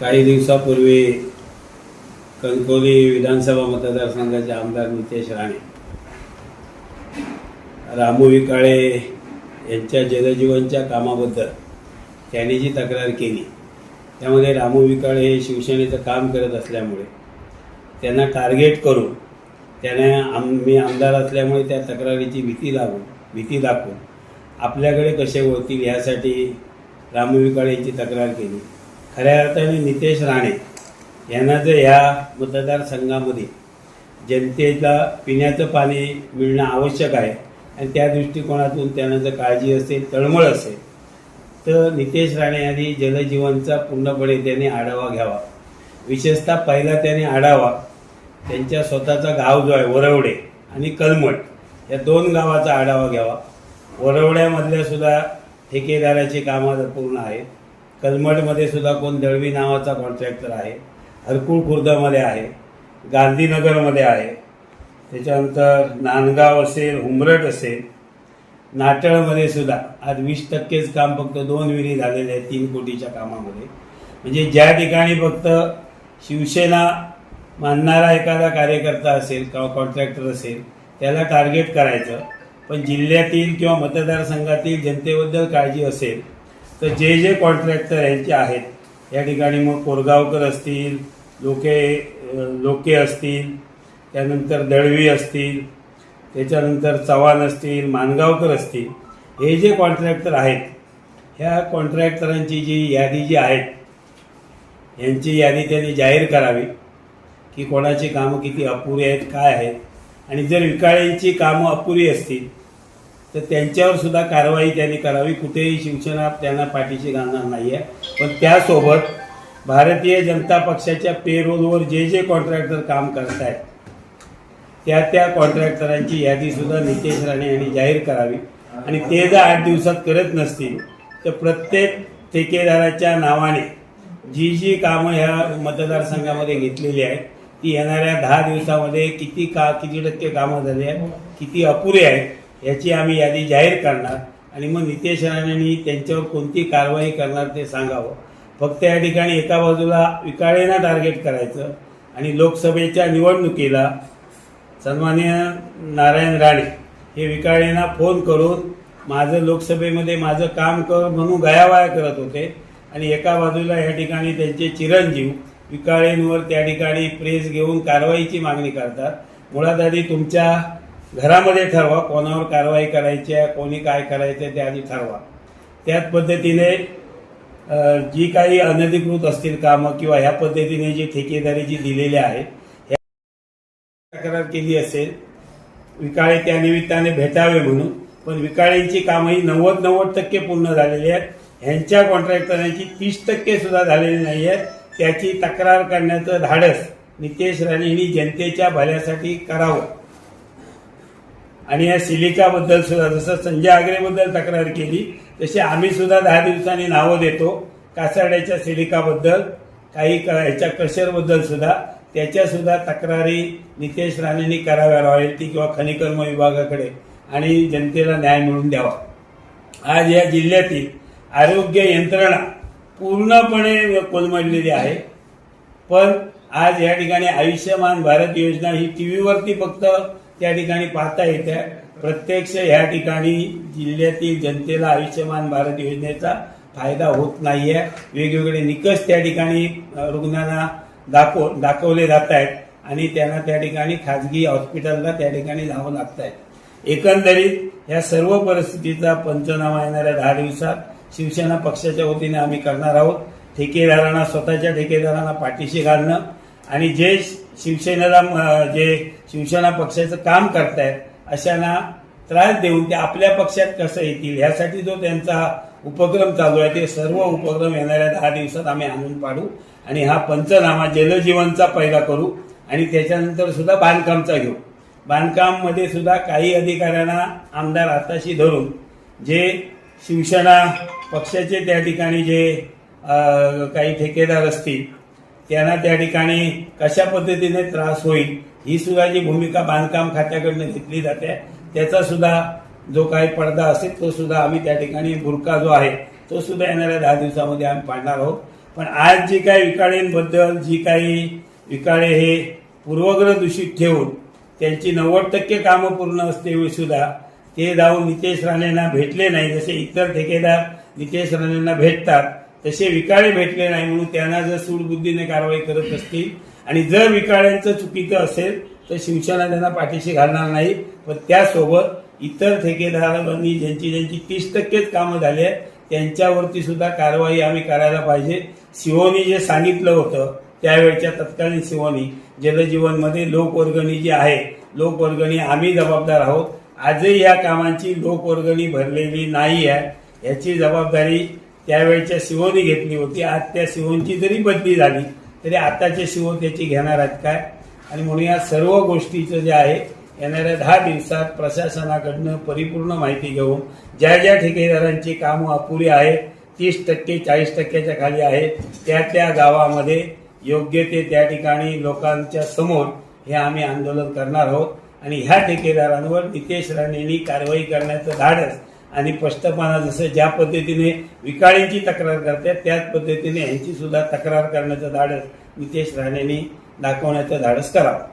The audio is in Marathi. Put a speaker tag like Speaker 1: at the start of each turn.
Speaker 1: काही दिवसापूर्वी कणकवली विधानसभा मतदारसंघाचे आमदार नितेश राणे रामू विकाळे यांच्या जलजीवनच्या कामाबद्दल त्यांनी जी तक्रार केली त्यामध्ये रामू विकाळे हे शिवसेनेचं काम करत असल्यामुळे त्यांना टार्गेट करून त्याने आम मी आमदार असल्यामुळे त्या तक्रारीची भीती लागून भीती दाखवून आपल्याकडे कसे वळतील यासाठी रामू विकाळे यांची तक्रार केली. खऱ्या अर्थाने नितेश राणे यांना जर ह्या मतदारसंघामध्ये जनतेला पिण्याचं पाणी मिळणं आवश्यक आहे आणि त्या दृष्टिकोनातून त्यांना जर काळजी असेल तळमळ असेल तर नितेश राणे यांनी जलजीवनचा पूर्णपणे त्यांनी आढावा घ्यावा. विशेषतः पहिला त्यांनी आढावा त्यांच्या स्वतःचा गाव जो आहे वरवडे आणि कलमट या दोन गावाचा आढावा घ्यावा. वरवड्यामधल्या सुद्धा ठेकेदाराची कामं पूर्ण आहेत. कलमडमध्ये सुद्धा कोण दळवी नावाचा कॉन्ट्रॅक्टर आहे. हरकुळ खुर्दामध्ये आहे. गांधीनगरमध्ये आहे. त्याच्यानंतर नांदगाव असेल हुमरट असेल नाटळमध्ये सुद्धा आज वीस टक्केच काम फक्त दोन विहिरी झालेले आहेत तीन कोटीच्या कामामध्ये. म्हणजे ज्या ठिकाणी फक्त शिवसेना मानणारा एखादा कार्यकर्ता असेल किंवा कॉन्ट्रॅक्टर असेल त्याला टार्गेट करायचं. पण जिल्ह्यातील किंवा मतदारसंघातील जनतेबद्दल काळजी असेल तर जे जे कॉन्ट्रॅक्टर यांचे आहेत या ठिकाणी मग कोरगावकर असतील लोके लोके असतील त्यानंतर दळवी असतील त्याच्यानंतर चव्हाण असतील मानगावकर असतील हे जे कॉन्ट्रॅक्टर आहेत ह्या कॉन्ट्रॅक्टरांची जी यादी जी आहेत यांची यादी त्यांनी जाहीर करावी की कोणाची कामं किती अपुरी आहेत काय आहेत आणि जर विकाळ्यांची कामं अपुरी असतील तर त्यांच्यावर सुद्धा कारवाई त्यांनी करावी. कुठेही शिवसेना त्यांना पाठीशी घालणार नाही आहे पण त्यासोबत भारतीय जनता पक्षाच्या पेरोलवर जे जे कॉन्ट्रॅक्टर काम करत आहेत त्या त्या कॉन्ट्रॅक्टरांची यादीसुद्धा नितेश राणे यांनी जाहीर करावी. आणि ते जर आठ दिवसात करत नसतील तर प्रत्येक ठेकेदाराच्या नावाने जी जी कामं ह्या मतदारसंघामध्ये घेतलेली आहेत ती येणाऱ्या दहा दिवसामध्ये किती का किती टक्के कामं झाली आहेत किती अपुरे आहेत याची आम्ही यादी जाहीर करणार. आणि मग नितेश राणेंनी त्यांच्यावर कोणती कारवाई करणार ते सांगावं. फक्त या ठिकाणी एका बाजूला विकाळेना टार्गेट करायचं आणि लोकसभेच्या निवडणुकीला सन्माननीय नारायण राणे हे विकाळेंना फोन करून माझं लोकसभेमध्ये माझं काम कर म्हणून गयावाया करत होते. आणि एका बाजूला या ठिकाणी त्यांचे चिरंजीव विकाळेंवर त्या ठिकाणी प्रेस घेऊन कारवाईची मागणी करतात. मुळात आधी तुमच्या घरामध्ये ठरवा कोणावर कारवाई करायची आहे कोणी काय करायचं आहे ते आधी ठरवा. त्याच पद्धतीने जी काही अनधिकृत असतील कामं किंवा ह्या पद्धतीने जी ठेकेदारी जी दिलेली आहे तक्रार केली असेल विकाळे त्या निमित्ताने भेटावे म्हणून. पण विकाळेंची कामंही नव्वद नव्वद टक्के पूर्ण झालेली आहेत. ह्यांच्या कॉन्ट्रॅक्टरांची तीस टक्के सुद्धा झालेली नाही आहेत. त्याची तक्रार करण्याचं धाडस नितेश राणे यांनी जनतेच्या भल्यासाठी करावं. आणि या सिलिकाबद्दल सुद्धा जसं संजय आगरेबद्दल तक्रार केली तशी आम्ही सुद्धा दहा दिवसांनी नावं देतो. कासाड्याच्या सिलिकाबद्दल काही क- ह्याच्या क्रशरबद्दल सुद्धा त्याच्यासुद्धा तक्रारी नितेश राणेंनी कराव्या रॉयल्टी किंवा खनिकर्म विभागाकडे आणि जनतेला न्याय मिळवून द्यावा. आज या जिल्ह्यातील आरोग्य यंत्रणा पूर्णपणे कोलमडलेली आहे. पण आज या ठिकाणी आयुष्यमान भारत योजना ही टी व्हीवरती फक्त त्या ठिकाणी पाहता येते प्रत्यक्ष ह्या ठिकाणी जिल्ह्यातील जनतेला आयुष्यमान भारत योजनेचा फायदा होत नाही आहे वेगवेगळे निकष त्या ठिकाणी रुग्णांना दाखव दाखवले जात आहेत आणि त्यांना त्या ठिकाणी खाजगी हॉस्पिटलला त्या ठिकाणी जावं लागत आहे एकंदरीत ह्या सर्व परिस्थितीचा पंचनामा येणाऱ्या दहा दिवसात शिवसेना पक्षाच्या वतीने आम्ही करणार आहोत. ठेकेदारांना स्वतःच्या ठेकेदारांना पाठीशी घालणं आणि जे शिवसेनेला जे शिवसेना पक्षाचं काम करतायत अशांना त्रास देऊन ते आपल्या पक्षात कसं येतील ह्यासाठी जो त्यांचा उपक्रम चालू आहे ते सर्व उपक्रम येणाऱ्या दहा दिवसात आम्ही आणून पाडू. आणि हा पंचनामा जलजीवनचा पहिला करू आणि त्याच्यानंतर सुद्धा बांधकामचा घेऊ. बांधकाममध्ये सुद्धा काही अधिकाऱ्यांना आमदार आताशी धरून जे शिवसेना पक्षाचे त्या ठिकाणी जे काही ठेकेदार असतील त्यांना त्या ठिकाणी कशा पद्धतीने त्रास होईल ही सुद्धा जी भूमिका बांधकाम खात्याकडनं घेतली जाते त्याचा सुद्धा जो काही पडदा असेल तो सुद्धा आम्ही त्या ठिकाणी बुरका जो आहे तो सुद्धा येणाऱ्या दहा दिवसामध्ये आम्ही पाडणार आहोत. पण आज जी काही विकाळींबद्दल जी काही विकाळे हे पूर्वग्रह दूषित ठेवून त्यांची नव्वद टक्के कामं पूर्ण असते सुद्धा ते जाऊन नितेश राणेंना भेटले नाही जसे इतर ठेकेदार नितेश राणेंना भेटतात तसे विकाळे भेटले नाही म्हणून त्यांना जर सूडबुद्धीने कारवाई करत असतील आणि जर विकाळ्यांचं चुकीचं असेल तर शिवसेना त्यांना पाठीशी घालणार नाही. पण त्यासोबत इतर ठेकेदारांनी ज्यांची ज्यांची तीस टक्केच कामं झाली आहेत त्यांच्यावरती सुद्धा कारवाई आम्ही करायला पाहिजे. शिवोनी जे सांगितलं होतं त्यावेळच्या तत्कालीन शिवोनी जलजीवनमध्ये लोकवर्गणी जी आहे लोकवर्गणी आम्ही जबाबदार आहोत. आजही या कामांची लोकवर्गणी भरलेली नाही आहे. याची जबाबदारी त्यावेळच्या शिवोनी घेतली होती. आज त्या शिवोंची जरी बदली झाली तरी आताचे शिवो त्याची घेणार आहेत काय? आणि म्हणून या सर्व गोष्टीचं जे आहे येणाऱ्या दहा दिवसात प्रशासनाकडनं परिपूर्ण माहिती घेऊन ज्या ज्या ठेकेदारांची कामं अपुरी आहेत तीस टक्के चाळीस टक्क्याच्या खाली आहेत त्या त्या गावामध्ये योग्य ते त्या ठिकाणी लोकांच्या समोर हे आम्ही आंदोलन करणार आहोत. आणि ह्या ठेकेदारांवर नितेश राणेंनी कारवाई करण्याचं धाडस आणि स्पष्टपणा जसं ज्या पद्धतीने विकाळींची तक्रार करतात त्याच पद्धतीने यांची सुद्धा तक्रार करण्याचं धाडस नितेश राणेंनी दाखवण्याचं धाडस करावं.